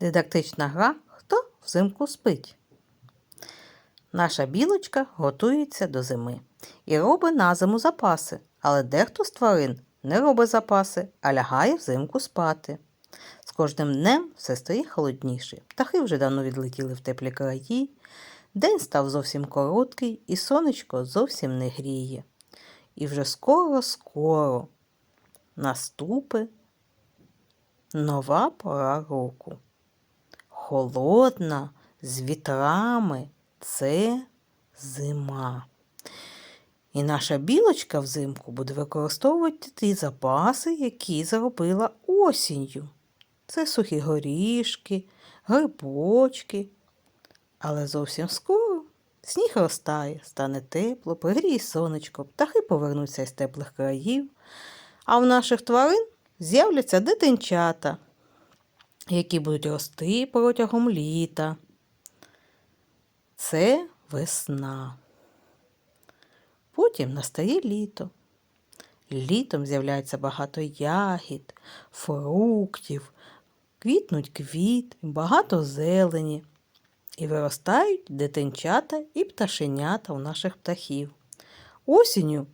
Дидактична гра Хто взимку спить. Наша білочка готується до зими і робить на зиму запаси, але дехто з тварин не робить запаси, а лягає взимку спати. З кожним днем все стає холодніше. Птахи вже давно відлетіли в теплі краї. День став зовсім короткий, і сонечко зовсім не гріє. І вже скоро-скоро наступить нова пора року. Холодна, з вітрами це зима. І наша білочка взимку буде використовувати ті запаси, які заробила осінню. Це сухі горішки, грибочки. Але зовсім скоро сніг розтає, стане тепло, пригріє сонечко, птахи повернуться із теплих країв, а в наших тварин з'являться дитинчата, які будуть рости протягом літа. Це весна. Потім настає літо. Літом з'являється багато ягід, фруктів, квітнуть квіт, багато зелені. І виростають дитинчата і пташенята у наших птахів. Осінню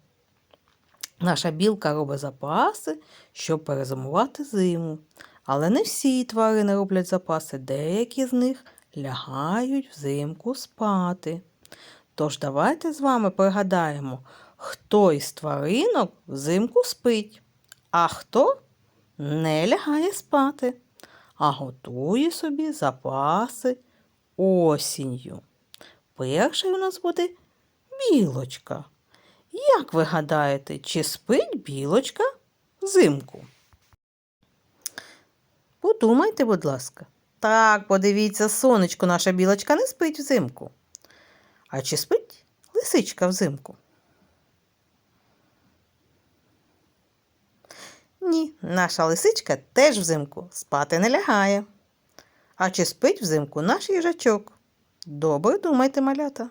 наша білка робить запаси, щоб перезимувати зиму. Але не всі тварини роблять запаси, деякі з них лягають взимку спати. Тож давайте з вами пригадаємо, хто із тваринок взимку спить, а хто не лягає спати, а готує собі запаси осінню. Перший у нас буде білочка. Як ви гадаєте, чи спить білочка взимку? Подумайте, будь ласка. Так, подивіться, сонечко, наша білочка не спить взимку. А чи спить лисичка взимку? Ні, наша лисичка теж взимку спати не лягає. А чи спить взимку наш їжачок? Добре думайте, малята.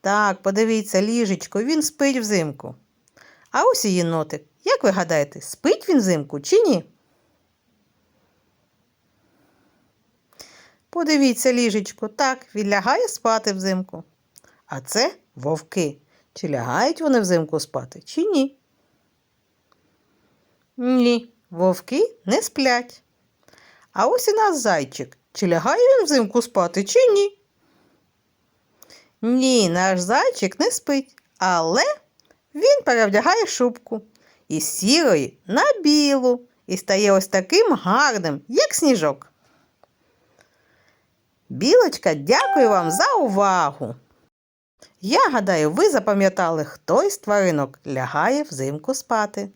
Так, подивіться, ліжечко, він спить взимку. А ось і єнотик. Як ви гадаєте, спить він взимку чи ні? Подивіться, ліжечко, так, він лягає спати взимку. А це вовки. Чи лягають вони взимку спати, чи ні? Ні, вовки не сплять. А ось і наш зайчик. Чи лягає він взимку спати, чи ні? Ні, наш зайчик не спить, але він перевдягає шубку із сірої на білу і стає ось таким гарним, як сніжок. Білочка, дякую вам за увагу. Я гадаю, ви запам'ятали, хто із тваринок лягає взимку спати.